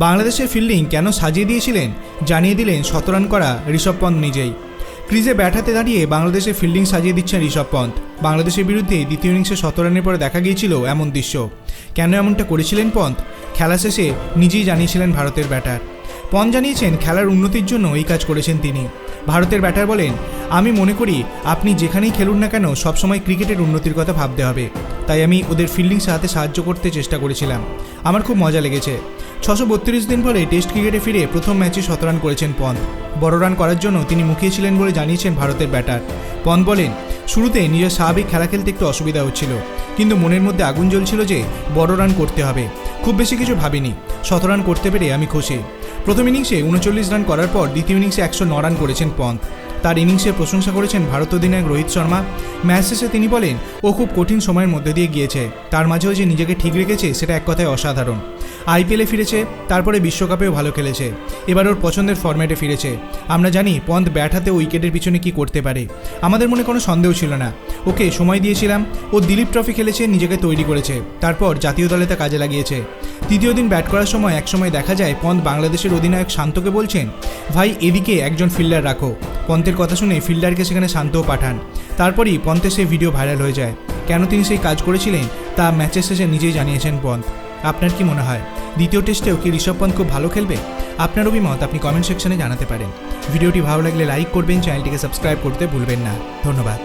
বাংলাদেশের ফিল্ডিং কেন সাজিয়ে দিয়েছিলেন জানিয়ে দিলেন শতরান করা ঋষভ পন্থ নিজেই। ক্রিজে ব্যাটাতে দাঁড়িয়ে বাংলাদেশের ফিল্ডিং সাজিয়ে দিচ্ছেন ঋষভ পন্থ। বাংলাদেশের বিরুদ্ধে দ্বিতীয় ইনিংসে শতরানের পরে দেখা গিয়েছিল এমন দৃশ্য। কেন এমনটা করেছিলেন পন্থ? খেলা শেষে নিজেই জানিয়েছিলেন ভারতের ব্যাটার। পন্থ জানিয়েছেন খেলার উন্নতির জন্য এই কাজ করেছেন তিনি। ভারতের ব্যাটার বলেন, আমি মনে করি আপনি যেখানেই খেলুন না কেন সবসময় ক্রিকেটের উন্নতির কথা ভাবতে হবে। তাই আমি ওদের ফিল্ডিং সাথে সাহায্য করতে চেষ্টা করেছিলাম। আমার খুব মজা লেগেছে। ছশো বত্রিশ দিন পরে টেস্ট ক্রিকেটে ফিরে প্রথম ম্যাচে শতরান করেছেন পন্থ বড় রান করার জন্য তিনি মুখিয়েছিলেন বলে জানিয়েছেন ভারতের ব্যাটার। পন্থ বলেন, শুরুতে নিজের স্বাভাবিক খেলা খেলতে একটু অসুবিধা হচ্ছিল, কিন্তু মনের মধ্যে আগুন জ্বলছিল যে বড় রান করতে হবে। খুব বেশি কিছু ভাবিনি শতরান করতে পেরে আমি খুশি। প্রথম ইনিংসে উনচল্লিশ রান করার পর দ্বিতীয় ইনিংসে একশো ন রান করেছেন পন্থ তার ইনিংসের প্রশংসা করেছেন ভারত অধিনায়ক রোহিত শর্মা। ম্যাচ শেষে তিনি বলেন, ও খুব কঠিন সময়ের মধ্যে দিয়ে গিয়েছে। তার মাঝেও যে নিজেকে ঠিক রেখেছে, সেটা এক কথায় অসাধারণ। আইপিএলে ফিরেছে, তারপরে বিশ্বকাপেও ভালো খেলেছে। এবার ওর পছন্দের ফরম্যাটে ফিরেছে। আমরা জানি, পন্থ ব্যাট হাতে উইকেটের পিছনে কি করতে পারে। আমাদের মনে কোনো সন্দেহ ছিল না। ওকে সময় দিয়েছিলাম। ও দিলীপ ট্রফি খেলেছে, নিজেকে তৈরি করেছে। তারপর জাতীয় দলে তা কাজে লাগিয়েছে। তৃতীয় দিন ব্যাট করার সময় একসময় দেখা যায়, পন্থ বাংলাদেশের অধিনায়ক শান্তকে বলছেন, ভাই, এদিকে একজন ফিল্ডার রাখো। পন্থের কথা শুনে ফিল্ডারকে সেখানে শান্তও পাঠান। তারপরই পন্থে সেই ভিডিও ভাইরাল হয়ে যায়। কেন তিনি সেই কাজ করেছিলেন, তা ম্যাচের শেষে নিজেই জানিয়েছেন পন্থ। আপনার কি মনে হয়? দ্বিতীয় টেস্টেও কি ঋষভ পন্থ খুব ভালো খেলবে? আপনার অভিমত আপনি কমেন্ট সেকশনে জানাতে পারেন। ভিডিওটি ভালো লাগলে লাইক করবেন চ্যানেলটিকে সাবস্ক্রাইব করতে ভুলবেন না। ধন্যবাদ।